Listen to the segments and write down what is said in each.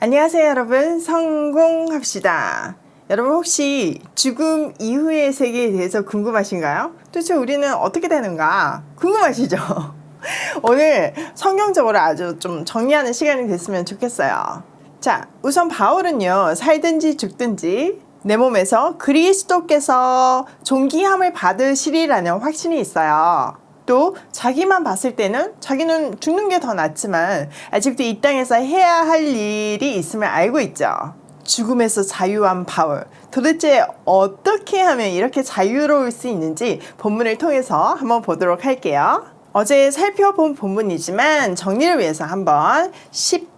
안녕하세요, 여러분. 성공합시다. 여러분 혹시 죽음 이후의 세계에 대해서 궁금하신가요? 도대체 우리는 어떻게 되는가? 궁금하시죠? 오늘 성경적으로 아주 좀 정리하는 시간이 됐으면 좋겠어요. 자, 우선 바울은요, 살든지 죽든지 내 몸에서 그리스도께서 존귀함을 받으시리라는 확신이 있어요. 또 자기만 봤을 때는 자기는 죽는 게 더 낫지만 아직도 이 땅에서 해야 할 일이 있음을 알고 있죠. 죽음에서 자유한 바울. 도대체 어떻게 하면 이렇게 자유로울 수 있는지 본문을 통해서 한번 보도록 할게요. 어제 살펴본 본문이지만 정리를 위해서 한번 10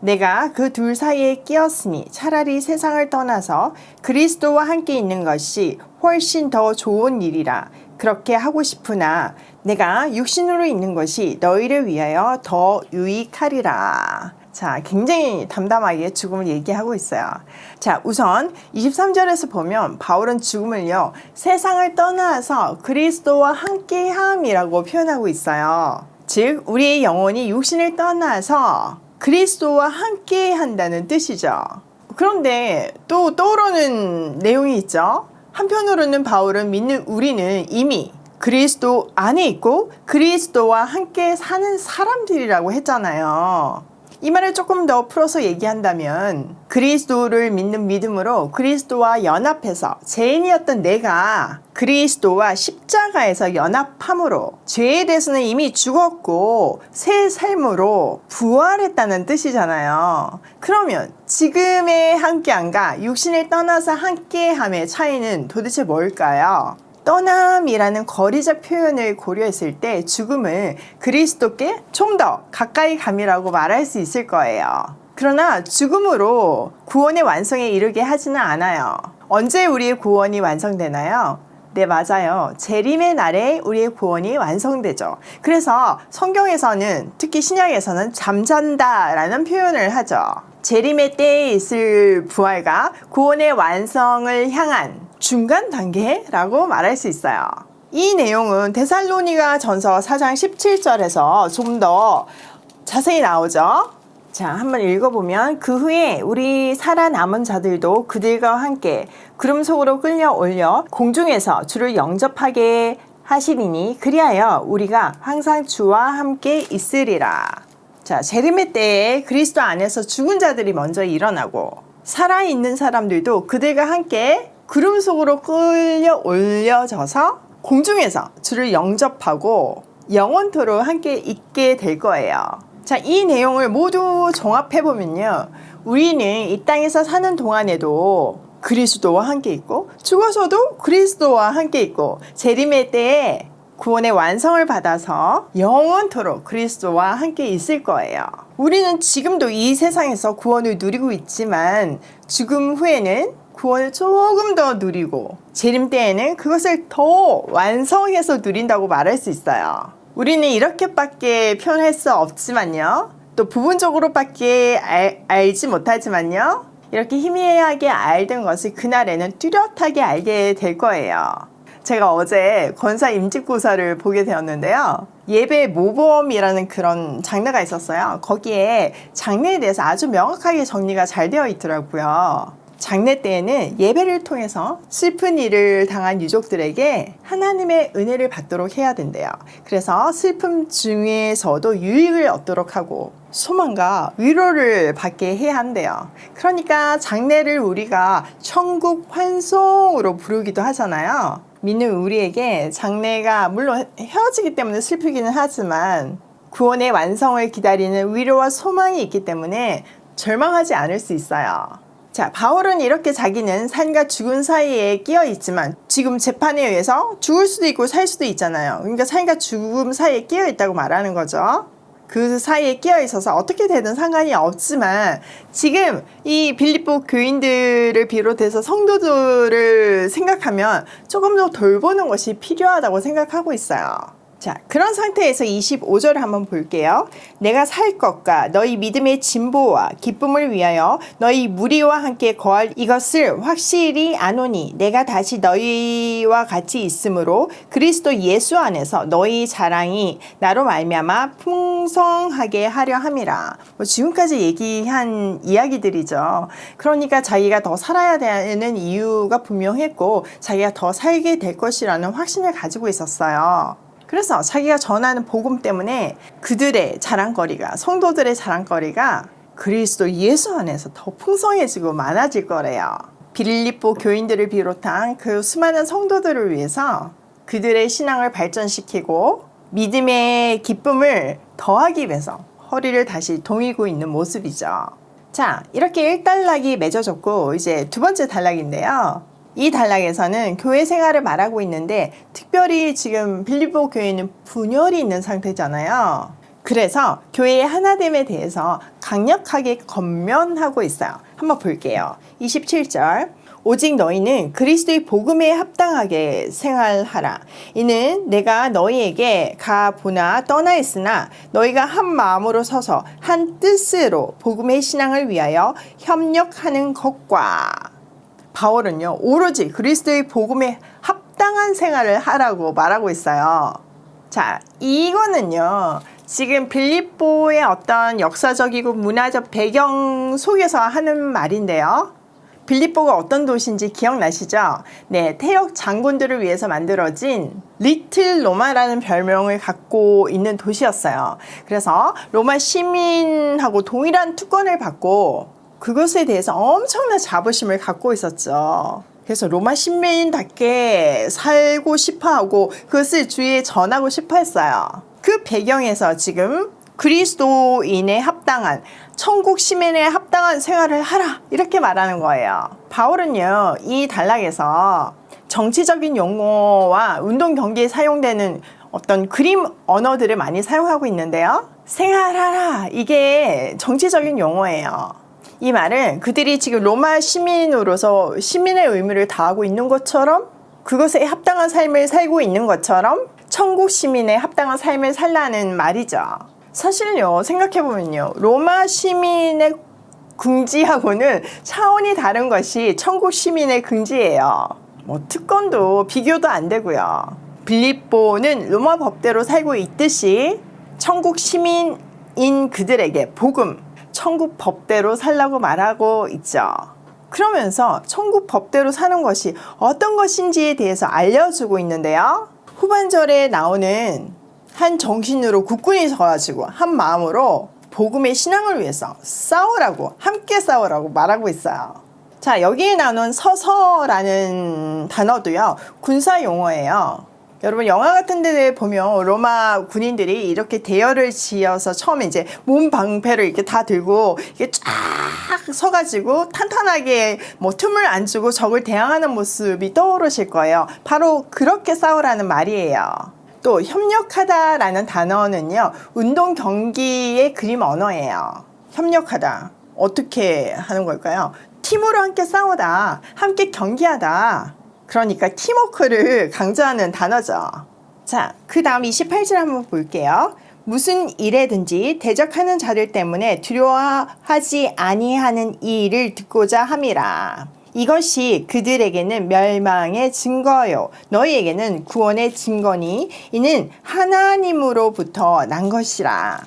내가 그 둘 사이에 끼었으니 차라리 세상을 떠나서 그리스도와 함께 있는 것이 훨씬 더 좋은 일이라. 그렇게 하고 싶으나 내가 육신으로 있는 것이 너희를 위하여 더 유익하리라. 자, 굉장히 담담하게 죽음을 얘기하고 있어요. 자, 우선 23절에서 보면 바울은 죽음을요, 세상을 떠나서 그리스도와 함께 함이라고 표현하고 있어요. 즉, 우리의 영혼이 육신을 떠나서 그리스도와 함께 한다는 뜻이죠. 그런데 또 떠오르는 내용이 있죠. 한편으로는 바울은 믿는 우리는 이미 그리스도 안에 있고 그리스도와 함께 사는 사람들이라고 했잖아요. 이 말을 조금 더 풀어서 얘기한다면 그리스도를 믿는 믿음으로 그리스도와 연합해서 죄인이었던 내가 그리스도와 십자가에서 연합함으로 죄에 대해서는 이미 죽었고 새 삶으로 부활했다는 뜻이잖아요. 그러면 지금의 함께함과 육신을 떠나서 함께함의 차이는 도대체 뭘까요? 떠남이라는 거리적 표현을 고려했을 때 죽음을 그리스도께 좀 더 가까이 감이라고 말할 수 있을 거예요. 그러나 죽음으로 구원의 완성에 이르게 하지는 않아요. 언제 우리의 구원이 완성되나요? 네, 맞아요. 재림의 날에 우리의 구원이 완성되죠. 그래서 성경에서는 특히 신약에서는 잠잔다라는 표현을 하죠. 재림의 때에 있을 부활과 구원의 완성을 향한 중간 단계라고 말할 수 있어요. 이 내용은 데살로니가 전서 4장 17절에서 좀 더 자세히 나오죠. 자, 한번 읽어보면 그 후에 우리 살아남은 자들도 그들과 함께 구름 속으로 끌려 올려 공중에서 주를 영접하게 하시리니 그리하여 우리가 항상 주와 함께 있으리라. 자, 재림의 때에 그리스도 안에서 죽은 자들이 먼저 일어나고 살아있는 사람들도 그들과 함께 구름 속으로 끌려 올려져서 공중에서 주를 영접하고 영원토록 함께 있게 될 거예요. 자, 이 내용을 모두 종합해 보면요. 우리는 이 땅에서 사는 동안에도 그리스도와 함께 있고, 죽어서도 그리스도와 함께 있고, 재림의 때에 구원의 완성을 받아서 영원토록 그리스도와 함께 있을 거예요. 우리는 지금도 이 세상에서 구원을 누리고 있지만, 죽음 후에는 구원을 조금 더 누리고 재림 때에는 그것을 더 완성해서 누린다고 말할 수 있어요. 우리는 이렇게밖에 표현할 수 없지만요. 또 부분적으로밖에 알, 알지 못하지만요. 이렇게 희미하게 알던 것을 그날에는 뚜렷하게 알게 될 거예요. 제가 어제 권사 임직고사를 보게 되었는데요. 예배 모범이라는 그런 장르가 있었어요. 거기에 장르에 대해서 아주 명확하게 정리가 잘 되어 있더라고요. 장례 때에는 예배를 통해서 슬픈 일을 당한 유족들에게 하나님의 은혜를 받도록 해야 된대요. 그래서 슬픔 중에서도 유익을 얻도록 하고 소망과 위로를 받게 해야 한대요. 그러니까 장례를 우리가 천국 환송으로 부르기도 하잖아요. 믿는 우리에게 장례가 물론 헤어지기 때문에 슬프기는 하지만 구원의 완성을 기다리는 위로와 소망이 있기 때문에 절망하지 않을 수 있어요. 자, 바울은 이렇게 자기는 산과 죽은 사이에 끼어 있지만 지금 재판에 의해서 죽을 수도 있고 살 수도 있잖아요. 그러니까 산과 죽음 사이에 끼어 있다고 말하는 거죠. 그 사이에 끼어 있어서 어떻게 되든 상관이 없지만 지금 이 빌립보 교인들을 비롯해서 성도들을 생각하면 조금 더 돌보는 것이 필요하다고 생각하고 있어요. 자, 그런 상태에서 25절을 한번 볼게요. 내가 살 것과 너희 믿음의 진보와 기쁨을 위하여 너희 무리와 함께 거할 이것을 확실히 아노니 내가 다시 너희와 같이 있으므로 그리스도 예수 안에서 너희 자랑이 나로 말미암아 풍성하게 하려 함이라. 뭐 지금까지 얘기한 이야기들이죠. 그러니까 자기가 더 살아야 되는 이유가 분명했고 자기가 더 살게 될 것이라는 확신을 가지고 있었어요. 그래서 자기가 전하는 복음 때문에 그들의 자랑거리가 성도들의 자랑거리가 그리스도 예수 안에서 더 풍성해지고 많아질 거래요. 빌립보 교인들을 비롯한 그 수많은 성도들을 위해서 그들의 신앙을 발전시키고 믿음의 기쁨을 더하기 위해서 허리를 다시 동이고 있는 모습이죠. 자, 이렇게 1단락이 맺어졌고 이제 두 번째 단락인데요. 이 단락에서는 교회 생활을 말하고 있는데 특별히 지금 빌리보 교회는 분열이 있는 상태잖아요. 그래서 교회의 하나됨에 대해서 강력하게 건면하고 있어요. 한번 볼게요. 27절. 오직 너희는 그리스도의 복음에 합당하게 생활하라. 이는 내가 너희에게 가 보나 떠나 있으나 너희가 한 마음으로 서서 한 뜻으로 복음의 신앙을 위하여 협력하는 것과 바울은요, 오로지 그리스도의 복음에 합당한 생활을 하라고 말하고 있어요. 자, 이거는요, 지금 빌립보의 어떤 역사적이고 문화적 배경 속에서 하는 말인데요. 빌립보가 어떤 도시인지 기억나시죠? 네, 태역 장군들을 위해서 만들어진 리틀 로마라는 별명을 갖고 있는 도시였어요. 그래서 로마 시민하고 동일한 투권을 받고 그것에 대해서 엄청난 자부심을 갖고 있었죠. 그래서 로마 신메인답게 살고 싶어 하고 그것을 주위에 전하고 싶어 했어요. 그 배경에서 지금 그리스도인에 합당한 천국 시민에 합당한 생활을 하라 이렇게 말하는 거예요. 바울은요 이 단락에서 정치적인 용어와 운동 경기에 사용되는 어떤 그림 언어들을 많이 사용하고 있는데요. 생활하라 이게 정치적인 용어예요. 이 말은 그들이 지금 로마 시민으로서 시민의 의무를 다하고 있는 것처럼 그것에 합당한 삶을 살고 있는 것처럼 천국 시민의 합당한 삶을 살라는 말이죠. 사실요, 생각해보면요. 로마 시민의 긍지하고는 차원이 다른 것이 천국 시민의 긍지예요. 뭐 특권도 비교도 안 되고요. 빌립보는 로마 법대로 살고 있듯이 천국 시민인 그들에게 복음, 천국 법대로 살라고 말하고 있죠. 그러면서 천국 법대로 사는 것이 어떤 것인지에 대해서 알려주고 있는데요. 후반절에 나오는 한 정신으로 국군이 서가지고 한 마음으로 복음의 신앙을 위해서 싸우라고 함께 싸우라고 말하고 있어요. 자 여기에 나오는 서서라는 단어도요 군사 용어예요. 여러분 영화 같은 데 보면 로마 군인들이 이렇게 대열을 지어서 처음에 이제 몸 방패를 이렇게 다 들고 이게 쫙 서가지고 탄탄하게 뭐 틈을 안 주고 적을 대항하는 모습이 떠오르실 거예요. 바로 그렇게 싸우라는 말이에요. 또 협력하다라는 단어는요 운동 경기의 그림 언어예요. 협력하다 어떻게 하는 걸까요? 팀으로 함께 싸우다, 함께 경기하다. 그러니까 팀워크를 강조하는 단어죠. 자, 그 다음 28절 한번 볼게요. 무슨 일에든지 대적하는 자들 때문에 두려워하지 아니하는 이 일을 듣고자 함이라. 이것이 그들에게는 멸망의 증거요. 너희에게는 구원의 증거니 이는 하나님으로부터 난 것이라.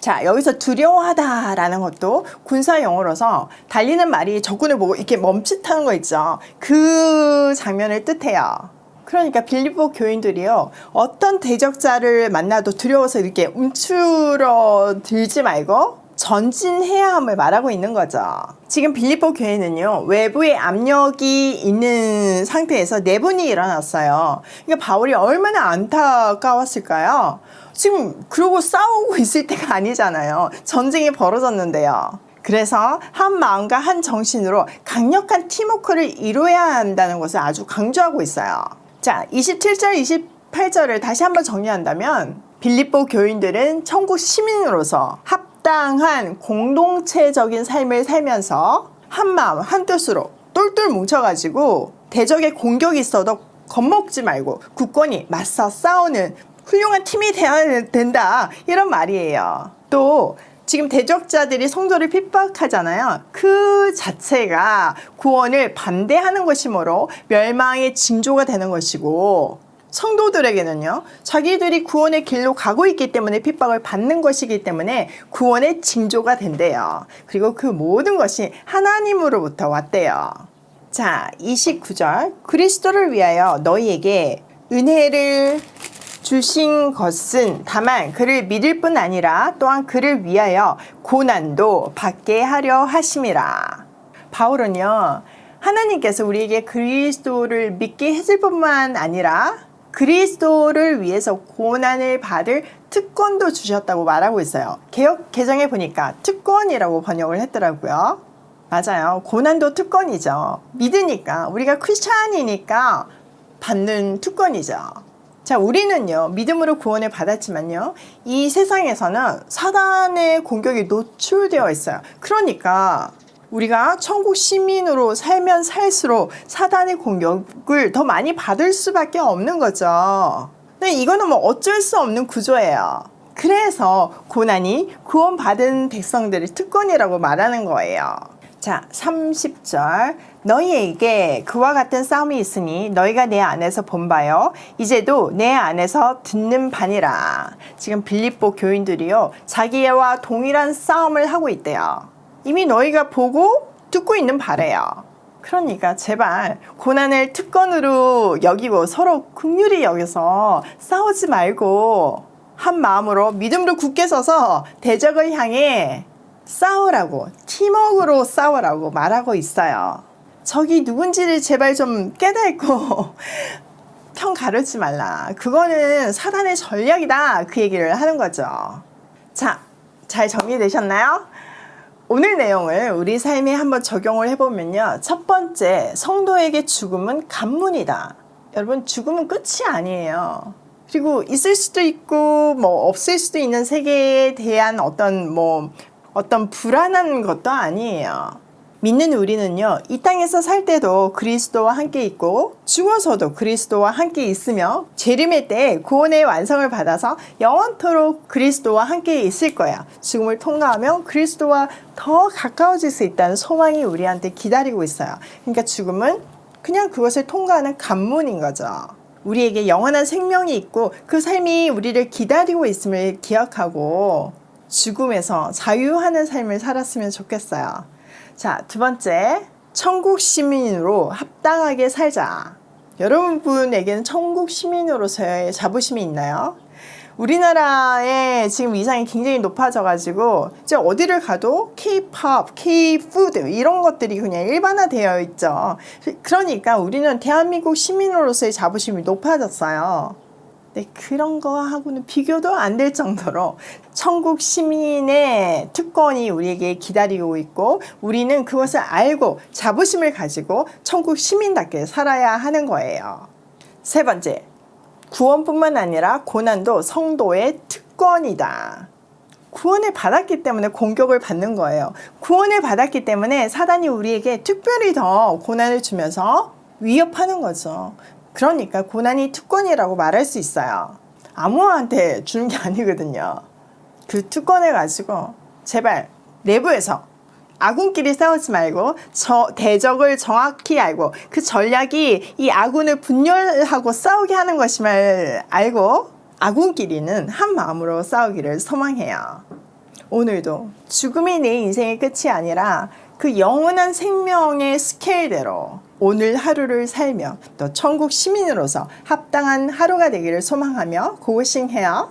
자, 여기서 두려워하다라는 것도 군사 용어로서 달리는 말이 적군을 보고 이렇게 멈칫하는 거 있죠. 그 장면을 뜻해요. 그러니까 빌리보 교인들이요. 어떤 대적자를 만나도 두려워서 이렇게 움츠러 들지 말고 전진해야 함을 말하고 있는 거죠. 지금 빌리보 교회는요, 외부의 압력이 있는 상태에서 내분이 일어났어요. 그러니까 바울이 얼마나 안타까웠을까요? 지금 그러고 싸우고 있을 때가 아니잖아요. 전쟁이 벌어졌는데요. 그래서 한 마음과 한 정신으로 강력한 팀워크를 이루어야 한다는 것을 아주 강조하고 있어요. 자, 27절, 28절을 다시 한번 정리한다면 빌립보 교인들은 천국 시민으로서 합당한 공동체적인 삶을 살면서 한 마음 한 뜻으로 똘똘 뭉쳐가지고 대적의 공격이 있어도 겁먹지 말고 굳건히 맞서 싸우는 훌륭한 팀이 되어야 된다 이런 말이에요. 또 지금 대적자들이 성도를 핍박하잖아요. 그 자체가 구원을 반대하는 것이므로 멸망의 징조가 되는 것이고 성도들에게는요, 자기들이 구원의 길로 가고 있기 때문에 핍박을 받는 것이기 때문에 구원의 징조가 된대요. 그리고 그 모든 것이 하나님으로부터 왔대요. 자, 29절. 그리스도를 위하여 너희에게 은혜를 주신 것은 다만 그를 믿을 뿐 아니라 또한 그를 위하여 고난도 받게 하려 하심이라. 바울은요, 하나님께서 우리에게 그리스도를 믿게 해줄 뿐만 아니라 그리스도를 위해서 고난을 받을 특권도 주셨다고 말하고 있어요. 개혁 개정에 보니까 특권이라고 번역을 했더라고요. 맞아요. 고난도 특권이죠. 믿으니까 우리가 크리스찬이니까 받는 특권이죠. 자, 우리는요, 믿음으로 구원을 받았지만요, 이 세상에서는 사단의 공격이 노출되어 있어요. 그러니까, 우리가 천국 시민으로 살면 살수록 사단의 공격을 더 많이 받을 수밖에 없는 거죠. 근데 이거는 뭐 어쩔 수 없는 구조예요. 그래서 고난이 구원받은 백성들의 특권이라고 말하는 거예요. 자, 30절. 너희에게 그와 같은 싸움이 있으니 너희가 내 안에서 본 바요. 이제도 내 안에서 듣는 바니라. 지금 빌립보 교인들이요. 자기와 동일한 싸움을 하고 있대요. 이미 너희가 보고 듣고 있는 바래요. 그러니까 제발 고난을 특권으로 여기고 서로 긍휼히 여기서 싸우지 말고 한 마음으로 믿음으로 굳게 서서 대적을 향해 싸우라고 팀워크로 싸우라고 말하고 있어요. 적이 누군지를 제발 좀 깨닫고 편 가르지 말라. 그거는 사단의 전략이다. 그 얘기를 하는 거죠. 자, 잘 정리되셨나요? 오늘 내용을 우리 삶에 한번 적용을 해보면요. 첫 번째, 성도에게 죽음은 간문이다. 여러분, 죽음은 끝이 아니에요. 그리고 있을 수도 있고, 뭐, 없을 수도 있는 세계에 대한 어떤, 뭐, 어떤 불안한 것도 아니에요. 믿는 우리는요, 이 땅에서 살 때도 그리스도와 함께 있고, 죽어서도 그리스도와 함께 있으며, 재림의 때 구원의 완성을 받아서 영원토록 그리스도와 함께 있을 거야. 죽음을 통과하면 그리스도와 더 가까워질 수 있다는 소망이 우리한테 기다리고 있어요. 그러니까 죽음은 그냥 그것을 통과하는 관문인 거죠. 우리에게 영원한 생명이 있고 그 삶이 우리를 기다리고 있음을 기억하고 죽음에서 자유하는 삶을 살았으면 좋겠어요. 자, 두 번째. 천국 시민으로 합당하게 살자. 여러분에게는 천국 시민으로서의 자부심이 있나요? 우리나라의 지금 위상이 굉장히 높아져가지고 이제 어디를 가도 K-팝, K-푸드 이런 것들이 그냥 일반화되어 있죠. 그러니까 우리는 대한민국 시민으로서의 자부심이 높아졌어요. 네, 그런 거하고는 비교도 안 될 정도로 천국 시민의 특권이 우리에게 기다리고 있고 우리는 그것을 알고 자부심을 가지고 천국 시민답게 살아야 하는 거예요. 세 번째, 구원뿐만 아니라 고난도 성도의 특권이다. 구원을 받았기 때문에 공격을 받는 거예요. 구원을 받았기 때문에 사단이 우리에게 특별히 더 고난을 주면서 위협하는 거죠. 그러니까 고난이 특권이라고 말할 수 있어요. 아무한테 주는 게 아니거든요. 그 특권을 가지고 제발 내부에서 아군끼리 싸우지 말고 저 대적을 정확히 알고 그 전략이 이 아군을 분열하고 싸우게 하는 것임을 알고 아군끼리는 한 마음으로 싸우기를 소망해요. 오늘도 죽음이 내 인생의 끝이 아니라 그 영원한 생명의 스케일대로 오늘 하루를 살며 또 천국 시민으로서 합당한 하루가 되기를 소망하며 고고싱 해요.